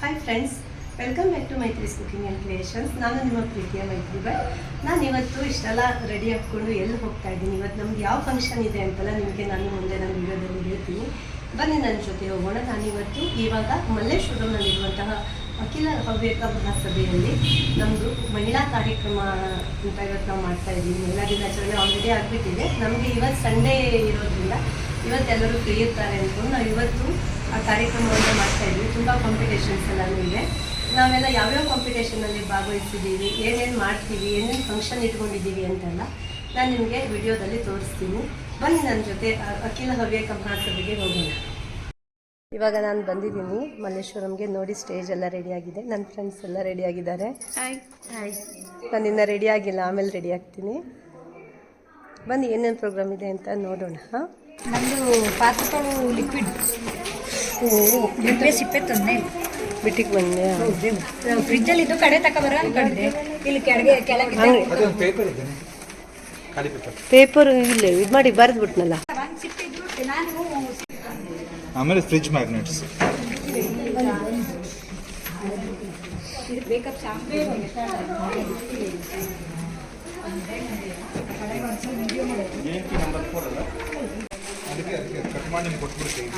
Hi friends welcome back to Maitri's cooking and creations ನಾನು ನಿಮ್ಮ ಪ್ರೀತಿಯ ಮೈತ್ರಿ ಬಟ್ ನಾನು ಇವತ್ತು ಇಷ್ಟೆಲ್ಲ ರೆಡಿ ಹಾಕ್ಕೊಂಡು ಎಲ್ಲಿ ಹೋಗ್ತಾ ಇದ್ದೀನಿ? ಇವತ್ತು ನಮ್ಗೆ ಯಾವ ಫಂಕ್ಷನ್ ಇದೆ ಅಂತೆಲ್ಲ ನಿಮಗೆ ನಾನು ಮುಂದೆ ನಾನು ವಿಡಿಯೋದಲ್ಲಿ ಹೇಳ್ತೀನಿ. ಬನ್ನಿ ನನ್ನ ಜೊತೆ ಹೋಗೋಣ. ನಾನಿವತ್ತು ಇವಾಗ ಮಲ್ಲೇಶ್ವರಂನಲ್ಲಿರುವಂತಹ ಅಖಿಲ ಹವ್ಯಕ ಮಹಾಸಭೆಯಲ್ಲಿ ನಮ್ಮದು ಮಹಿಳಾ ಕಾರ್ಯಕ್ರಮ ಅಂತ ಇವತ್ತು ನಾವು ಮಾಡ್ತಾ ಇದ್ದೀವಿ. ಮಹಿಳಾ ದಿನಾಚರಣೆ ಆಲ್ರೆಡಿ ಆಗ್ಬಿಟ್ಟಿದೆ. ನಮಗೆ ಇವತ್ತು ಸಂಡೇ ಇರೋದ್ರಿಂದ ಇವತ್ತೆಲ್ಲರೂ ಫ್ರೀ ಇರ್ತಾರೆ ಅಂದ್ಕೊಂಡು ನಾವು ಇವತ್ತು ಆ ಕಾರ್ಯಕ್ರಮವನ್ನು ಮಾಡ್ತಾ ಇದ್ವಿ. ತುಂಬ ಕಾಂಪಿಟೇಷನ್ಸ್ ಎಲ್ಲನೂ ಇದೆ. ನಾವೆಲ್ಲ ಯಾವ್ಯಾವ ಕಾಂಪಿಟೇಷನಲ್ಲಿ ಭಾಗವಹಿಸಿದ್ದೀವಿ ಏನೇನು ಮಾಡ್ತೀವಿ ಏನೇನು ಫಂಕ್ಷನ್ ಇಟ್ಕೊಂಡಿದ್ದೀವಿ ಅಂತೆಲ್ಲ ನಾನು ನಿಮಗೆ ವಿಡಿಯೋದಲ್ಲಿ ತೋರಿಸ್ತೀನಿ. ಬನ್ನಿ ನನ್ನ ಜೊತೆ ಅಖಿಲ ಹವ್ಯಕ ಮಹಾಸಭೆಗೆ ಹೋಗೋಣ. ಇವಾಗ ನಾನು ಬಂದಿದ್ದೀನಿ. ಮಲ್ಲೇಶ್ವರಂಗೆ ನೋಡಿ ಸ್ಟೇಜ್ ಎಲ್ಲ ರೆಡಿ ಆಗಿದೆ. ನನ್ನ ಫ್ರೆಂಡ್ಸ್ ಎಲ್ಲ ರೆಡಿ ಆಗಿದ್ದಾರೆ. ನಾನು ಇನ್ನೂ ರೆಡಿ ಆಗಿಲ್ಲ ಆಮೇಲೆ ರೆಡಿ ಆಗ್ತೀನಿ. ಬನ್ನಿ ಏನೇನು ಪ್ರೋಗ್ರಾಮ್ ಇದೆ ಅಂತ ನೋಡೋಣ ಹಾಂ? ನಮ್ಮದು ಪಾತ್ರೆಗಳು ಲಿಕ್ವಿಡ್ ಲಿಂಬೆ ಸಿಪ್ಪೆ ತಂದೆ ಬಿಟ್ಟಿಗೆ ಬಂದೆ. ಫ್ರಿಜ್ಜಲ್ಲಿ ಇದು ಕಡೆ ತಕ ಬರೋ ಅನ್ಕೊಂಡಿದ್ದೆ. ಇಲ್ಲಿ ಕೆಳಗೆ ಕೆಳಗೆ ಪೇಪರ್. ಇಲ್ಲ ಇದು ಮಾಡಿ ಬರೆದ್ಬಿಟ್ನಲ್ಲ. ಬಿಟ್ನಲ್ಲ ಇದ್ದು ಆಮೇಲೆ ಫ್ರಿಜ್ ಮ್ಯಾಗ್ನೆಟ್ಸ್ ಇದು ಬೇಕಪ್ ಶಾಂಪು ಏನಕ್ಕೆ ನಂಬರ್ ಫೋರ್ ಅಲ್ಲ? ಅದಕ್ಕೆ ಅದಕ್ಕೆ ಕಟ್ ಮಾಡಿ ನಿಮ್ಗೆ ಕೊಟ್ಬಿಡ್ತೀವಿ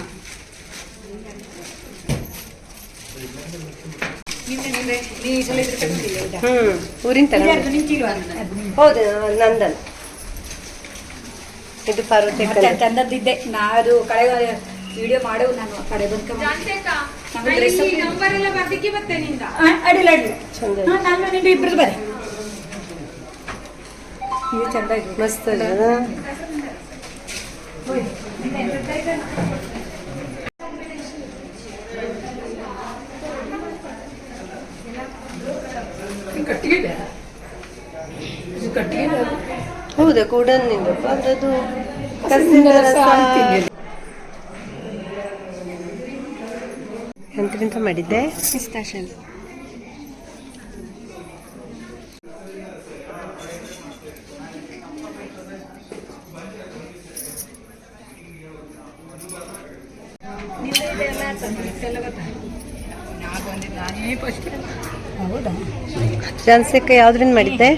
ಹೌದು ನಂದನ್ ಇದು ಪಾರ್ವತಿ ತಂದದ್ದಿದ್ದೆ ನಾ ಕಡೆ ವಿಡಿಯೋ ಮಾಡೋ ನಾನು ಕಡೆ ಚಂದ ನಾನು ನಿಂದು ಇಬ್ಬರು ಹೌದಾ ಕೂಡನ್ ನಿಂದಪ್ಪ. ಅದ್ರದ್ದು ಕಸಿನ ರಸ ಎಂತರಿಂದ ಮಾಡಿದ್ದೆ? ಪಿಸ್ತಾಶಲ್. ಹೌದಾ ಜಾನ್ಸಕ್ಕೆ ಯಾವ್ದ್ರಿಂದ ಮಾಡಿದ್ದೆ?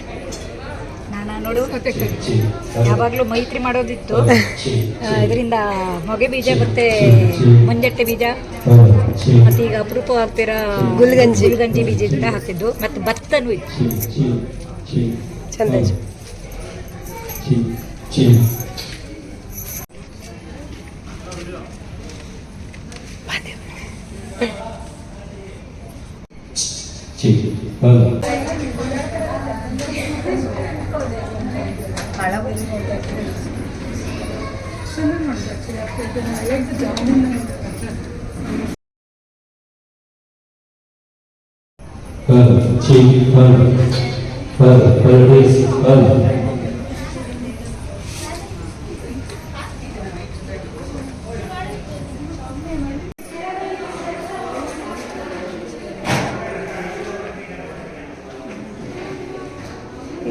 ಯಾವಾಗಲೂ ಮೈತ್ರಿ ಮಾಡೋದಿತ್ತು. ಇದರಿಂದ ಮೊಗೆ ಬೀಜ ಮತ್ತೆ ಮಂಜಟ್ಟೆ ಬೀಜ. ಮತ್ತೆ ಈಗ ಅಪರೂಪ ಹಾಕ್ತಿರೋ ಗುಲ್ಗಂಜಿ. ಗುಲ್ಗಂಜಿ ಕೂಡ ಹಾಕಿದ್ದು ಮತ್ತೆ ಭತ್ತನೂ ಇತ್ತು ಚಂದ. Perl, cheek, pearl, pearl, pearl, pearl, pearl.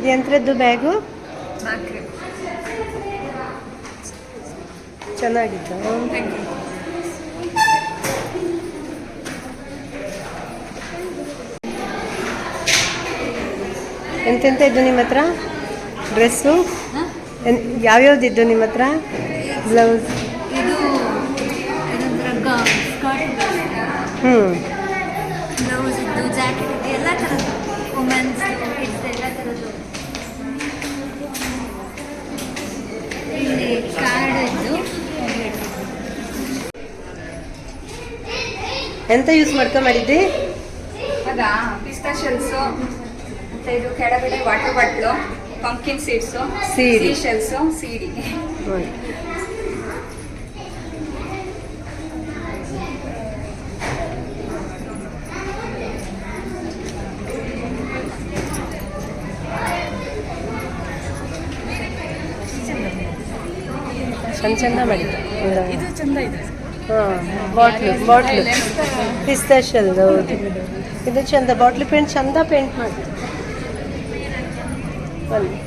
ಇದು ಎಂಥದ್ದು ಬ್ಯಾಗು ಚೆನ್ನಾಗಿತ್ತು. ಎಂತೆಂತ ಇದ್ದು ನಿಮ್ಮ ಹತ್ರ? ಡ್ರೆಸ್ಸು ಯಾವ್ಯಾವ್ದಿದ್ದು ನಿಮ್ಮ ಹತ್ರ? ಬ್ಲೌಸ್ ಹ್ಞೂ ಬ್ಲೌಸ್ ಇದ್ದು ಜಾಕೆಟ್ ಎಲ್ಲ ಥರದ್ದು ವುಮೆನ್ಸ್ ಕಿಡ್ಸ್ ಎಲ್ಲ ಥರದ್ದು ಎಂತ ಯೂಸ್ ಮಾಡ್ಕೊ ಮಾಡಿದ್ದಿ ಅದಾ ಪಿಸ್ತಾ ಶೆಲ್ಸು ಮತ್ತೆ ಇದು ಕೆಳಗಡೆ water bottle pumpkin seeds CD. Shells CD ಚಂದ ಚಂದ ಮಾಡಿದ್ದು. ಇದು ಚಂದ ಇದೆ. ಬಾಟ್ಲು ಬಾಟ್ಲು ಪಿಸ್ತಾಶಲ್ ಹೌದು ಇದು ಚಂದ ಬಾಟ್ಲು ಪೇಂಟ್ ಚಂದ ಪೇಂಟ್ ಮಾಡಿ ಬನ್ನಿ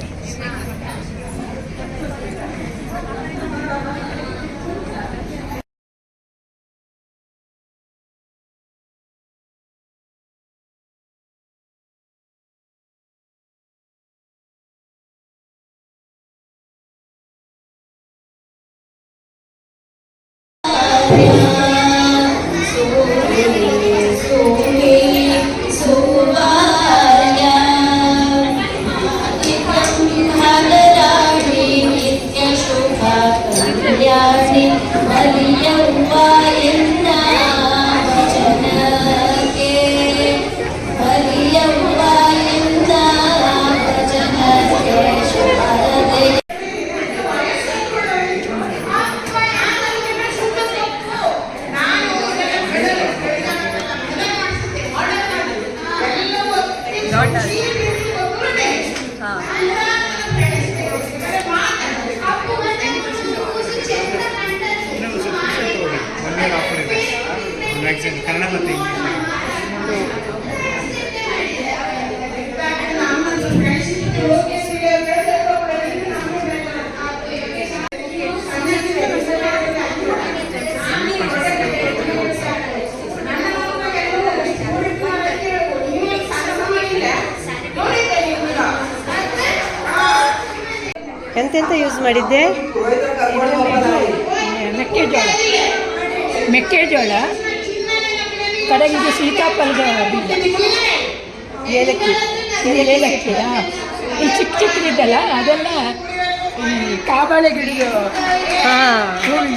ಮಾಡಿದ್ದೆ. ಮೆಕ್ಕೆಜೋಳ. ಮೆಕ್ಕೆಜೋಳ. ಕಡೆಗೆ ಇದು ಸೀತಾಫಲದ ಬೀಜ. ಏಲಕ್ಕಿ. ಇದು ಏಲಕ್ಕಿ. ಈ ಚಿಕ್ಕ ಚಿಕ್ಕದಿದ್ದಲ್ಲ ಅದೆಲ್ಲ ಈ ಕಾಬಾಳೆ ಗಿಡ ಹಾಂ. ಹೂವಿನ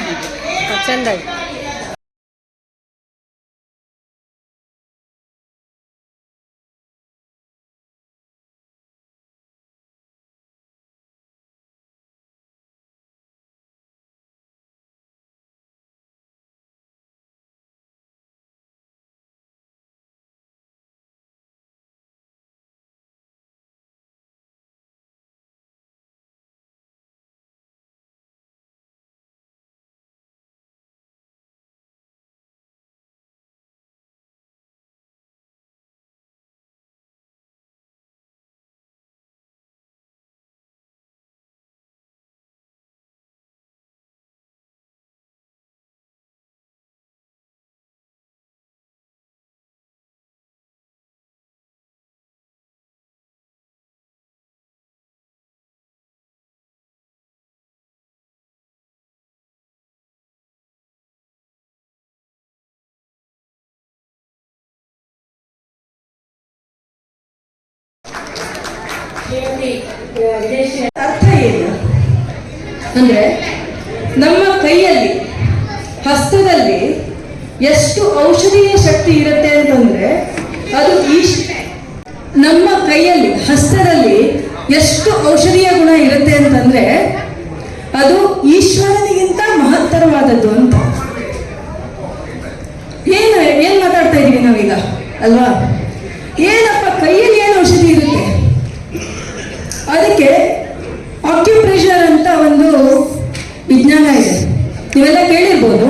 ಅರ್ಥ ಏನು? ಅಂದ್ರೆ ನಮ್ಮ ಕೈಯಲ್ಲಿ, ಹಸ್ತದಲ್ಲಿ ಎಷ್ಟು ಔಷಧೀಯ ಶಕ್ತಿ ಇರುತ್ತೆ ಅಂತಂದ್ರೆ, ಅದು ಈಶ್ ನಮ್ಮ ಕೈಯಲ್ಲಿ, ಹಸ್ತದಲ್ಲಿ ಎಷ್ಟು ಔಷಧೀಯ ಗುಣ ಇರುತ್ತೆ ಅಂತಂದ್ರೆ, ಅದು ಈಶ್ವರನಿಗಿಂತ ಮಹತ್ತರವಾದದ್ದು ಅಂತ. ಏನು, ಏನ್ ಮಾತಾಡ್ತಾ ಇದೀವಿ ನಾವೀಗ? ಅಲ್ವಾ? ಏನಪ್ಪ ಕೈಯಲ್ಲಿ ಏನು ಔಷಧಿ ಇರುತ್ತೆ ಅದಕ್ಕೆ ಆಕ್ಯುಪ್ರೆಷರ್ ಅಂತ ಒಂದು ವಿಜ್ಞಾನ ಇದೆ. ನೀವೆಲ್ಲ ಕೇಳಿರ್ಬೋದು.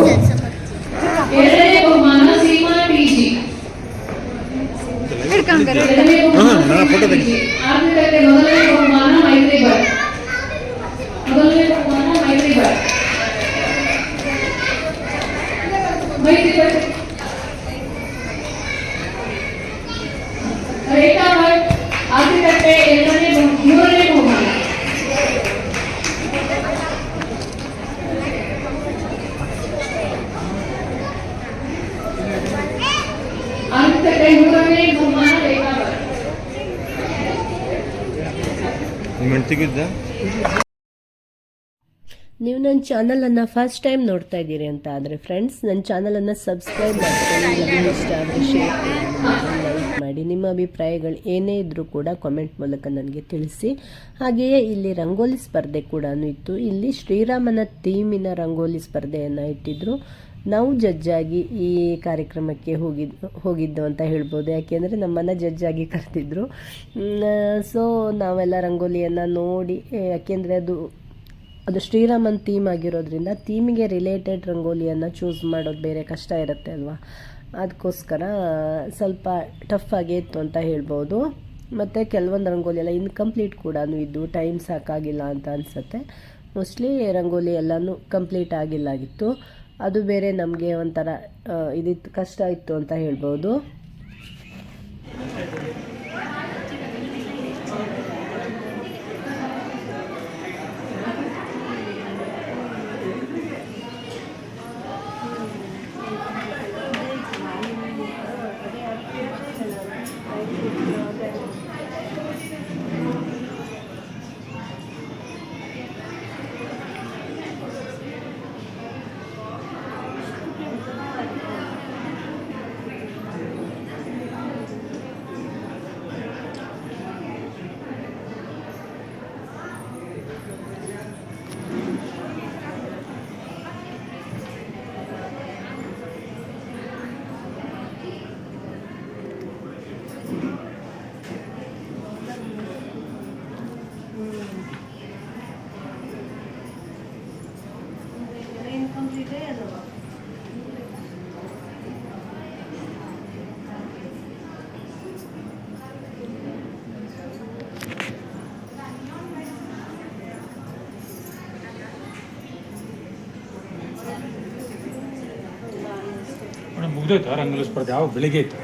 ಆರ್ಥಿಕತೆ ಮೊದಲನೇ ಬಹುಮಾನ ಮೈತ್ರಿ ಭಟ್ ಮೊದಲನೇ ಬಹುಮಾನ ಮೈತ್ರಿ ಭಟ್ ಮೈತ್ರಿ ಭಟ್ ರೇಖಾ ಭಟ್ ಆರ್ಥಿಕತೆ ಎರಡನೇ ಬಹು- ಮೂರನೇ ಬಹುಮಾನ ಆರ್ಥಿಕತೆ ಮೂರನೇ ಬಹುಮಾನ ರೇಖಾ ಭಟ್ ಹೆಂಡ್ತಿಗಿದ್ದ ನೀವು ನನ್ನ ಚಾನಲನ್ನು ಫಸ್ಟ್ ಟೈಮ್ ನೋಡ್ತಾ ಇದ್ದೀರಿ ಅಂತ ಆದರೆ ಫ್ರೆಂಡ್ಸ್ ನನ್ನ ಚಾನಲನ್ನು ಸಬ್ಸ್ಕ್ರೈಬ್ ಲೈಕ್ ಮಾಡಿ. ನಿಮ್ಮ ಅಭಿಪ್ರಾಯಗಳು ಏನೇ ಇದ್ದರೂ ಕೂಡ ಕಾಮೆಂಟ್ ಮೂಲಕ ನನಗೆ ತಿಳಿಸಿ. ಹಾಗೆಯೇ ಇಲ್ಲಿ ರಂಗೋಲಿ ಸ್ಪರ್ಧೆ ಕೂಡ ಇತ್ತು. ಇಲ್ಲಿ ಶ್ರೀರಾಮನ ಥೀಮಿನ ರಂಗೋಲಿ ಸ್ಪರ್ಧೆಯನ್ನು ಇಟ್ಟಿದ್ರು. ನಾವು ಜಡ್ಜಾಗಿ ಈ ಕಾರ್ಯಕ್ರಮಕ್ಕೆ ಹೋಗಿದ್ದು ಹೋಗಿದ್ದು ಅಂತ ಹೇಳ್ಬೋದು. ಯಾಕೆಂದರೆ ನಮ್ಮನ್ನು ಜಡ್ಜಾಗಿ ಕರೆದಿದ್ರು. ಸೊ ನಾವೆಲ್ಲ ರಂಗೋಲಿಯನ್ನು ನೋಡಿ, ಯಾಕೆಂದರೆ ಅದು ಅದು ಶ್ರೀರಾಮನ್ ಥೀಮ್ ಆಗಿರೋದ್ರಿಂದ ಥೀಮಿಗೆ ರಿಲೇಟೆಡ್ ರಂಗೋಲಿಯನ್ನು ಚೂಸ್ ಮಾಡೋದು ಬೇರೆ ಕಷ್ಟ ಇರುತ್ತೆ ಅಲ್ವಾ? ಅದಕ್ಕೋಸ್ಕರ ಸ್ವಲ್ಪ ಟಫ್ ಆಗೇ ಇತ್ತು ಅಂತ ಹೇಳ್ಬೋದು. ಮತ್ತು ಕೆಲವೊಂದು ರಂಗೋಲಿ ಎಲ್ಲ ಇನ್ಕಂಪ್ಲೀಟ್ ಕೂಡ ಇದ್ದು ಟೈಮ್ ಸಾಕಾಗಿಲ್ಲ ಅಂತ ಅನಿಸುತ್ತೆ. ಮೋಸ್ಟ್ಲಿ ರಂಗೋಲಿ ಎಲ್ಲನೂ ಕಂಪ್ಲೀಟ್ ಆಗಿಲ್ಲ ಆಗಿತ್ತು. ಅದು ಬೇರೆ ನಮಗೆ ಒಂಥರ ಇದಿತ್ತು, ಕಷ್ಟ ಇತ್ತು ಅಂತ ಹೇಳ್ಬೋದು. ಮುಗ್ದೋಯ್ತಾ ರಂಗೋಲಿ ಸ್ಪರ್ಧೆ ಯಾವ ಬೆಳಿಗ್ಗೆ ಇತ್ತು?